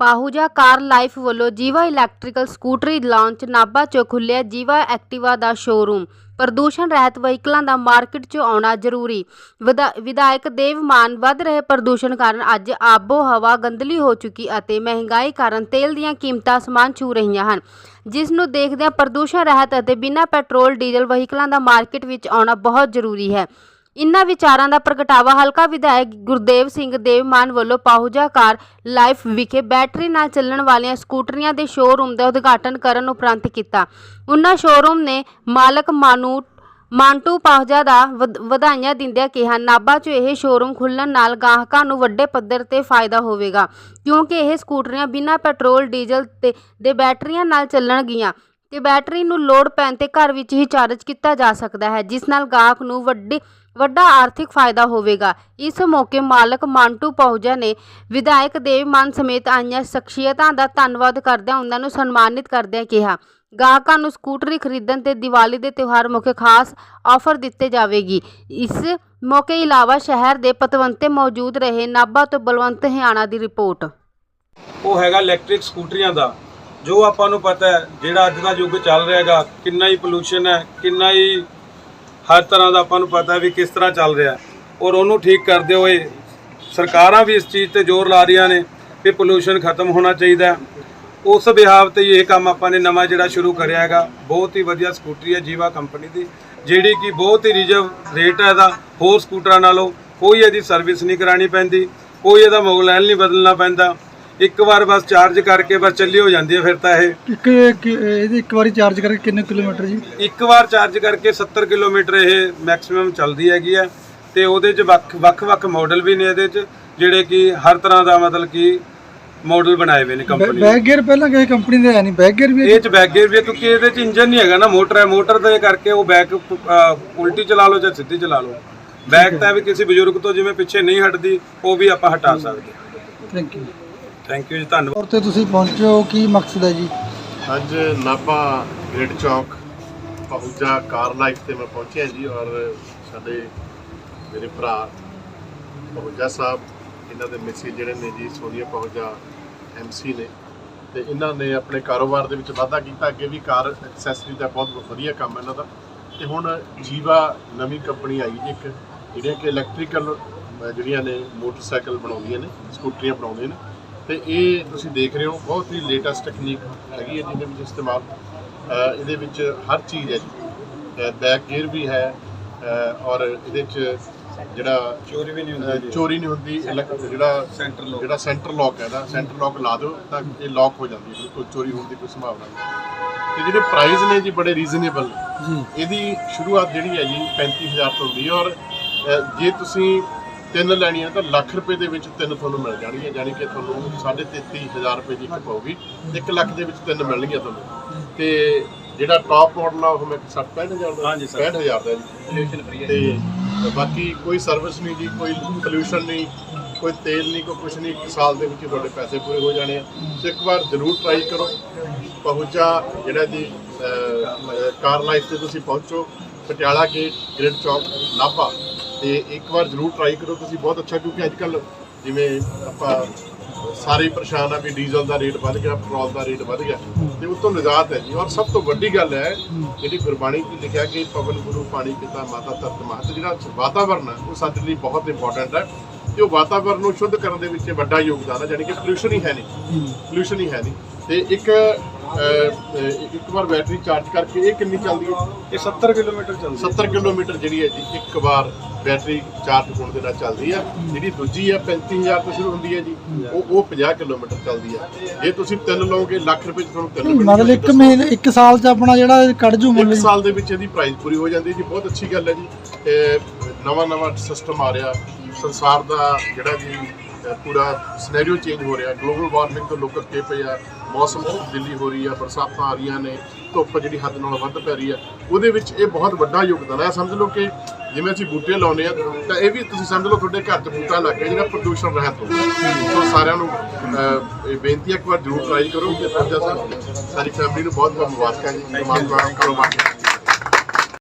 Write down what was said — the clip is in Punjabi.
ਪਾਹੂਜਾ ਕਾਰ ਲਾਈਫ ਵੱਲੋਂ Jiva electrical scooty launch Nabha 'ਚ ਖੁੱਲਿਆ ਜੀਵਾ ਐਕਟਿਵਾ ਦਾ ਸ਼ੋਰੂਮ। ਪ੍ਰਦੂਸ਼ਣ ਰਹਿਤ ਵਹੀਕਲਾਂ ਦਾ ਮਾਰਕੀਟ 'ਚ ਆਉਣਾ ਜ਼ਰੂਰੀ। ਵਿਧਾ- ਵਿਧਾਇਕ ਦੇਵ ਮਾਨ ਵੱਧ ਰਹੇ ਪ੍ਰਦੂਸ਼ਣ ਕਾਰਨ ਅੱਜ ਆਬੋ ਹਵਾ ਗੰਦਲੀ ਹੋ ਚੁੱਕੀ ਅਤੇ ਮਹਿੰਗਾਈ ਕਾਰਨ ਤੇਲ ਦੀਆਂ ਕੀਮਤਾਂ ਸਮਾਨ ਛੂ ਰਹੀਆਂ ਹਨ। ਜਿਸ ਨੂੰ ਦੇਖਦਿਆਂ ਪ੍ਰਦੂਸ਼ਣ ਰਹਿਤ ਅਤੇ ਬਿਨਾਂ ਪੈਟਰੋਲ ਡੀਜ਼ਲ ਵਹੀਕਲਾਂ ਦਾ ਮਾਰਕੀਟ ਵਿੱਚ ਆਉਣਾ ਬਹੁਤ ਜ਼ਰੂਰੀ ਹੈ। ਇਨ੍ਹਾਂ ਵਿਚਾਰਾਂ ਦਾ ਪ੍ਰਗਟਾਵਾ ਹਲਕਾ ਵਿਧਾਇਕ ਗੁਰਦੇਵ ਸਿੰਘ ਦੇਵਮਾਨ ਵੱਲੋਂ ਪਾਹੂਜਾ ਕਾਰ ਲਾਈਫ ਵਿਖੇ ਬੈਟਰੀ ਨਾਲ ਚੱਲਣ ਵਾਲੀਆਂ ਸਕੂਟਰੀਆਂ ਦੇ ਸ਼ੋਅਰੂਮ ਦਾ ਉਦਘਾਟਨ ਕਰਨ ਉਪਰੰਤ ਕੀਤਾ। ਉਨ੍ਹਾਂ ਸ਼ੋਅਰੂਮ ਨੇ ਮਾਲਕ ਮਾਨੂਟ ਮਾਂਟੂ ਪਾਹਜਾ ਦਾ ਵਧ- ਵਧਾਈਆਂ ਦਿੰਦਿਆਂ ਕਿਹਾ, ਨਾਭਾ 'ਚ ਇਹ ਸ਼ੋਰੂਮ ਖੁੱਲਣ ਨਾਲ ਗਾਹਕਾਂ ਨੂੰ ਵੱਡੇ ਪੱਧਰ ਤੇ ਫਾਇਦਾ ਹੋਵੇਗਾ, ਕਿਉਂਕਿ ਇਹ ਸਕੂਟਰੀਆਂ ਬਿਨਾਂ ਪੈਟਰੋਲ, ਡੀਜ਼ਲ ਤੇ, ਦੇ ਬੈਟਰੀਆਂ ਨਾਲ ਚੱਲਣਗੀਆਂ ਤੇ ਬੈਟਰੀ ਨੂੰ ਲੋਡ ਪੈਣ ਤੇ ਘਰ ਵਿੱਚ ਹੀ ਚਾਰਜ ਕੀਤਾ ਜਾ ਸਕਦਾ ਹੈ, ਜਿਸ ਨਾਲ ਗਾਹਕ ਨੂੰ ਵੱਡੀ ਵੱਡਾ ਆਰਥਿਕ ਫਾਇਦਾ ਹੋਵੇਗਾ। ਇਸ ਮੌਕੇ ਮਾਲਕ ਮਾਂਟੂ ਪਹੁਜਾ ਨੇ ਵਿਧਾਇਕ ਦੇਵ ਮਾਨ ਸਮੇਤ ਆਈਆਂ ਸ਼ਖਸੀਅਤਾਂ ਦਾ ਧੰਨਵਾਦ ਕਰਦਿਆਂ ਉਹਨਾਂ ਨੂੰ ਸਨਮਾਨਿਤ ਕਰਦਿਆਂ ਕਿਹਾ। ਗਾਹਕਾਂ ਨੂੰ ਸਕੂਟਰੀ ਖਰੀਦਣ ਤੇ ਦੀਵਾਲੀ ਦੇ ਤਿਉਹਾਰ ਮੌਕੇ ਖਾਸ ਆਫਰ ਦਿੱਤੇ ਜਾਵੇਗੀ। ਇਸ ਮੌਕੇ ਇਲਾਵਾ ਸ਼ਹਿਰ ਦੇ ਪਤਵੰਤੇ ਮੌਜੂਦ ਰਹੇ। ਨਾਭਾ ਤੋਂ ਬਲਵੰਤ ਹਿਆਣਾ ਦੀ ਰਿਪੋਰਟ। ਉਹ ਹੈਗਾ ਇਲੈਕਟ੍ਰਿਕ ਸਕੂਟਰੀਆਂ ਦਾ, ਜੋ ਆਪਾਂ ਨੂੰ ਪਤਾ ਹੈ ਜਿਹੜਾ ਅੱਜ ਦਾ ਯੁੱਗ ਚੱਲ ਰਿਹਾ ਹੈਗਾ ਕਿੰਨਾ ਹੀ ਪੋਲੂਸ਼ਨ ਹੈ, ਕਿੰਨਾ ਹੀ ਹਰ ਤਰ੍ਹਾਂ ਦਾ ਆਪਾਂ ਨੂੰ ਪਤਾ ਵੀ ਕਿਸ ਤਰ੍ਹਾਂ ਚੱਲ ਰਿਹਾ। ਔਰ ਉਹਨੂੰ ਠੀਕ ਕਰਦੇ ਹੋਏ ਸਰਕਾਰਾਂ ਵੀ ਇਸ ਚੀਜ਼ ਤੇ ਜ਼ੋਰ ਲਾ ਰਹੀਆਂ ਨੇ ਕਿ ਪੋਲੂਸ਼ਨ ਖਤਮ ਹੋਣਾ ਚਾਹੀਦਾ ਉਸ ਵਿਹਾਵ ਤੇ ਹੀ ਇਹ ਕੰਮ ਆਪਾਂ ਨੇ ਨਵਾਂ ਜਿਹੜਾ ਸ਼ੁਰੂ ਕਰਿਆ ਹੈਗਾ। ਬਹੁਤ ਹੀ ਵਧੀਆ ਸਕੂਟਰੀ ਹੈ ਜੀਵਾ ਕੰਪਨੀ ਦੀ, ਜਿਹੜੀ ਕਿ ਬਹੁਤ ਹੀ ਰਿਜਰਵ ਰੇਟ ਹੈ ਇਹਦਾ। ਹੋਰ ਸਕੂਟਰਾਂ ਨਾਲੋਂ ਕੋਈ ਇਹਦੀ ਸਰਵਿਸ ਨਹੀਂ ਕਰਾਣੀ ਪੈਂਦੀ, ਕੋਈ ਇਹਦਾ ਮੋਬਾਈਲ ਨਹੀਂ ਬਦਲਣਾ ਪੈਂਦਾ। ਇੱਕ ਵਾਰ ਬਸ ਚਾਰਜ ਕਰਕੇ ਬਸ ਚੱਲੀ ਹੋ ਜਾਂਦੀ ਹੈ ਫਿਰ ਤਾਂ ਇਹ। ਇੱਕ ਇੱਕ- ਇਹਦੀ ਇੱਕ ਵਾਰੀ ਚਾਰਜ ਕਰਕੇ ਕਿੰਨੇ ਕਿਲੋਮੀਟਰ ਜੀ? ਇੱਕ ਵਾਰ ਚਾਰਜ ਕਰਕੇ 70 ਕਿਲੋਮੀਟਰ ਇਹ ਮੈਕਸਿਮਮ ਚੱਲਦੀ ਹੈਗੀ ਹੈ ਤੇ ਉਹਦੇ 'ਚ ਵੱਖ ਵੱਖ-ਵੱਖ ਮਾਡਲ ਵੀ ਨੇ ਇਹਦੇ 'ਚ ਜਿਹੜੇ ਕਿ ਹਰ ਤਰ੍ਹਾਂ ਦਾ ਮਤਲਬ ਕਿ ਮਾਡਲ ਬਣਾਏ ਹੋਏ ਨੇ ਕੰਪਨੀ ਬੈਕ ਗੇਅਰ ਪਹਿਲਾਂ ਕਿਸੇ ਕੰਪਨੀ ਦੇ ਹੈ ਨਹੀਂ। ਬੈਕ ਗੇਅਰ ਵੀ ਇਹ 'ਚ ਬੈਕ ਗੇਅਰ ਵੀ ਹੈ ਕਿਉਂਕਿ ਇਹਦੇ 'ਚ ਇੰਜਨ ਨਹੀਂ ਹੈਗਾ ਨਾ ਮੋਟਰ ਹੈ। ਮੋਟਰ ਦੇ ਕਰਕੇ ਉਹ ਬੈਕ ਉਲਟੀ ਚਲਾ ਲਓ ਜਾਂ ਸਿੱਧੀ ਚਲਾ ਲਓ। ਬੈਕ ਤਾਂ ਵੀ ਕਿਸੇ ਬਜ਼ੁਰਗ ਤੋਂ ਜਿਵੇਂ ਪਿੱਛੇ ਨਹੀਂ ਹਟਦੀ ਉਹ ਵੀ ਆਪਾਂ ਹਟਾ ਸਕਦੇ ਥੈਂਕ ਯੂ ਥੈਂਕ ਯੂ ਜੀ ਧੰਨਵਾਦ। ਔਰ ਤੇ ਤੁਸੀਂ ਪਹੁੰਚੇ ਹੋ ਕੀ ਮਕਸਦ ਹੈ ਜੀ? ਅੱਜ ਨਾਭਾ ਗ੍ਰਿਡ ਚੌਕ ਪਹੁੰਚਾ ਕਾਰ ਲਾਈਫ ਤੇ ਮੈਂ ਪਹੁੰਚਿਆ ਜੀ ਔਰ ਸਾਡੇ ਮੇਰੇ ਭਰਾ ਪਹੁੰਚਾ ਸਾਹਿਬ ਇਹਨਾਂ ਦੇ ਮਿਸੀ ਜਿਹੜੇ ਨੇ ਜੀ ਸੋਨੀਆ ਪਹੁੰਚਾ ਐਮਸੀ ਨੇ ਤੇ ਇਹਨਾਂ ਨੇ ਆਪਣੇ ਕਾਰੋਬਾਰ ਦੇ ਵਿੱਚ ਵਾਧਾ ਕੀਤਾ ਅੱਗੇ ਵੀ ਕਾਰ ਐਕਸੈਸਰੀ ਦਾ ਬਹੁਤ ਵਧੀਆ ਕੰਮ ਹੈ ਇਹਨਾਂ ਦਾ। ਤੇ ਹੁਣ ਜੀਵਾ ਨਵੀਂ ਕੰਪਨੀ ਆਈ ਜੀ ਇੱਕ ਜਿਹੜੀਆਂ ਕਿ ਇਲੈਕਟ੍ਰੀਕਲ ਜਿਹੜੀਆਂ ਨੇ ਮੋਟਰਸਾਈਕਲ ਬਣਾਉਂਦੀਆਂ ਨੇ ਸਕੂਟਰੀਆਂ ਬਣਾਉਂਦੇ ਨੇ। ਤੇ ਇਹ ਤੁਸੀਂ ਦੇਖ ਰਹੇ ਹੋ ਬਹੁਤ ਹੀ ਲੇਟੈਸਟ ਟੈਕਨੀਕ ਹੈਗੀ ਹੈ ਜਿਹਦੇ ਵਿੱਚ ਇਸਤੇਮਾਲ ਇਹਦੇ ਵਿੱਚ ਹਰ ਚੀਜ਼ ਹੈ ਜੀ। ਬੈਕ ਗੇਅਰ ਵੀ ਹੈ ਔਰ ਇਹਦੇ ਚ ਜਿਹੜਾ ਚੋਰੀ ਵੀ ਨਹੀਂ ਅਹ ਚੋਰੀ ਨਹੀਂ ਹੁੰਦੀ ਇਲੈਕ- ਜਿਹੜਾ ਸੈਂਟਰ ਲੋਕ ਜਿਹੜਾ ਸੈਂਟਰ ਲੌਕ ਹੈ ਦਾ ਸੈਂਟਰ ਲੌਕ ਲਾ ਦਿਓ ਤਾਂ ਇਹ ਲੌਕ ਹੋ ਜਾਂਦੀ ਹੈ ਬਿਲਕੁਲ ਚੋਰੀ ਹੋਣ ਦੀ ਕੋਈ ਸੰਭਾਵਨਾ ਨਹੀਂ। ਤੇ ਜਿਹੜੇ ਪ੍ਰਾਈਸ ਨੇ ਜੀ ਬੜੇ ਰੀਜ਼ਨੇਬਲ ਜੀ। ਇਹਦੀ ਸ਼ੁਰੂਆਤ ਜਿਹੜੀ ਹੈ ਜੀ 35000 ਤੋਂ ਹੁੰਦੀ ਹੈ ਔਰ ਜੇ ਤੁਸੀਂ ਤਿੰਨ ਲੈਣੀਆਂ ਤਾਂ ਲੱਖ ਰੁਪਏ ਦੇ ਵਿੱਚ ਤਿੰਨ ਤੁਹਾਨੂੰ ਮਿਲ ਜਾਣਗੀਆਂ ਯਾਨੀ ਕਿ ਤੁਹਾਨੂੰ 33500 ਰੁਪਏ ਦੀ ਇੱਕ ਪਊਗੀ 1 ਲੱਖ ਦੇ ਵਿੱਚ ਤਿੰਨ ਮਿਲਣਗੀਆਂ ਤੁਹਾਨੂੰ। ਤੇ ਜਿਹੜਾ ਟਾਪ ਮਾਡਲ ਆ ਉਹ ਮੈਂ 60 65000 ਦਾ ਹਾਂਜੀ, ਸਰ। 65000 ਦਾ ਜੀ। ਫ੍ਰੀ ਹੈ ਤੇ ਬਾਕੀ ਕੋਈ ਸਰਵਿਸ ਨਹੀਂ ਜੀ ਕੋਈ ਪੋਲੂਸ਼ਨ ਨਹੀਂ ਕੋਈ ਤੇਲ ਨਹੀਂ ਕੋਈ ਕੁਝ ਨਹੀਂ ਇੱਕ ਸਾਲ ਦੇ ਵਿੱਚ ਤੁਹਾਡੇ ਪੈਸੇ ਪੂਰੇ ਹੋ ਜਾਣੇ ਆ। ਸੋ ਇੱਕ ਵਾਰ ਜ਼ਰੂਰ ਟਰਾਈ ਕਰੋ। ਪਹੁੰਚਾ ਜਿਹੜਾ ਜੀ ਕਾਰ ਲਾਈਫ ਤੇ ਤੁਸੀਂ ਪਹੁੰਚੋ ਪਟਿਆਲਾ ਗੇਟ ਗ੍ਰਿਡ ਚੌਕ ਨਾਭਾ। ਤੇ ਇੱਕ ਵਾਰ ਜ਼ਰੂਰ ਟਰਾਈ ਕਰੋ ਤੁਸੀਂ ਬਹੁਤ ਅੱਛਾ ਕਿਉਂਕਿ ਅੱਜ ਕੱਲ ਜਿਵੇਂ ਆਪਾਂ ਸਾਰੇ ਹੀ ਪਰੇਸ਼ਾਨ ਆ ਵੀ ਡੀਜ਼ਲ ਦਾ ਰੇਟ ਵੱਧ ਗਿਆ ਪੈਟਰੋਲ ਦਾ ਰੇਟ ਵੱਧ ਗਿਆ ਤੇ ਉਸ ਤੋਂ ਨਿਜਾਤ ਹੈ ਜੀ। ਔਰ ਸਭ ਤੋਂ ਵੱਡੀ ਗੱਲ ਹੈ ਜਿਹੜੀ ਗੁਰਬਾਣੀ ਵਿੱਚ ਲਿਖਿਆ ਕਿ ਪਵਨ ਗੁਰੂ ਪਾਣੀ ਪਿਤਾ ਮਾਤਾ ਧਰਤ ਮਾਤਾ ਜਿਹੜਾ ਵਾਤਾਵਰਨ ਹੈ ਉਹ ਸਾਡੇ ਲਈ ਬਹੁਤ ਇੰਪੋਰਟੈਂਟ ਹੈ। ਤੇ ਉਹ ਵਾਤਾਵਰਨ ਨੂੰ ਸ਼ੁੱਧ ਕਰਨ ਦੇ ਵਿੱਚ ਵੱਡਾ ਯੋਗਦਾਨ ਹੈ ਯਾਨੀ ਕਿ ਪੋਲੂਸ਼ਨ ਹੀ ਹੈ ਨਹੀਂ। ਪੋਲੂਸ਼ਨ ਹੀ ਹੈ ਨਹੀਂ। ਤੇ ਇੱਕ ਇੱਕ ਵਾਰ ਬੈਟਰੀ ਚਾਰਜ ਕਰਕੇ ਇਹ ਕਿੰਨੀ ਚੱਲਦੀ ਹੈ? ਇਹ 70 ਕਿਲੋਮੀਟਰ ਚੱਲਦੀ 70 ਕਿਲੋਮੀਟਰ ਜਿਹੜੀ ਹੈ ਜੀ ਇੱਕ ਵਾਰ ਬੈਟਰੀ ਚਾਰਜ ਹੋਣ ਦੇ ਨਾਲ ਚੱਲਦੀ ਹੈ ਜਿਹੜੀ ਦੂਜੀ ਹੈ 35000 ਤੋਂ ਸ਼ੁਰੂ ਹੁੰਦੀ ਹੈ ਜੀ ਉਹ ਉਹ 50 ਕਿਲੋਮੀਟਰ ਚੱਲਦੀ ਹੈ ਜੇ ਤੁਸੀਂ ਤਿੰਨ ਲਓਗੇ ਲੱਖ ਰੁਪਏ 'ਚ ਤੁਹਾਨੂੰ ਤਿੰਨ। ਮਤਲਬ ਇੱਕ ਮਹੀਨੇ ਇੱਕ ਸਾਲ ਚ ਆਪਣਾ ਜਿਹੜਾ ਕੱਢ ਜੂ ਮੁੱਲ। ਇੱਕ। ਸਾਲ ਦੇ ਵਿੱਚ ਇਹਦੀ ਪ੍ਰਾਈਸ ਪੂਰੀ ਹੋ ਜਾਂਦੀ ਹੈ ਜੀ। ਬਹੁਤ ਅੱਛੀ ਗੱਲ ਹੈ ਜੀ। ਨਵਾਂ ਨਵਾਂ ਸਿਸਟਮ ਆ ਰਿਹਾ। ਸੰਸਾਰ ਦਾ ਜਿਹੜਾ ਜੀ ਪੂਰਾ ਸਿਨੈਰੀਓ ਚੇਂਜ ਹੋ ਰਿਹਾ। ਗਲੋਬਲ ਵਾਰਮਿੰਗ ਤੋਂ ਲੋਕ ਅੱਕੇ ਪਏ ਆ। ਮੌਸਮ ਤਬਦੀਲੀ ਹੋ ਰਹੀ ਆ ਬਰਸਾਤਾਂ ਆ ਰਹੀਆਂ ਨੇ। ਧੁੱਪ ਜਿਹੜੀ ਹੱਦ ਨਾਲੋਂ ਵੱਧ ਪੈ ਰਹੀ ਆ। ਉਹਦੇ ਵਿੱਚ ਇਹ ਬਹੁਤ ਵੱਡਾ ਯੋਗਦਾਨ ਹੈ ਸਮਝ ਲਓ ਕਿ ਜਿਵੇਂ ਅਸੀਂ ਬੂਟੇ ਲਾਉਂਦੇ ਆ ਤਾਂ ਇਹ ਵੀ ਤੁਸੀਂ ਸਮਝ ਲਓ ਤੁਹਾਡੇ ਘਰ 'ਚ ਬੂਟਾ ਲੱਗ ਗਿਆ ਜਿਹੜਾ ਪ੍ਰਦੂਸ਼ਣ ਰਹਿਤ ਹੋਊਗਾ ਸੋ ਸਾਰਿਆਂ ਨੂੰ ਇਹ ਬੇਨਤੀ ਹੈ ਇੱਕ ਵਾਰ ਜ਼ਰੂਰ ਟਰਾਈ ਕਰੋ ਸਾਹਿਬ ਸਾਰੀ ਫੈਮਿਲੀ ਨੂੰ ਬਹੁਤ ਬਹੁਤ ਮੁਬਾਰਕਾਂ ਜੀ ਪਰਮਾਤਮਾ ਕਾਰੋਬਾਰ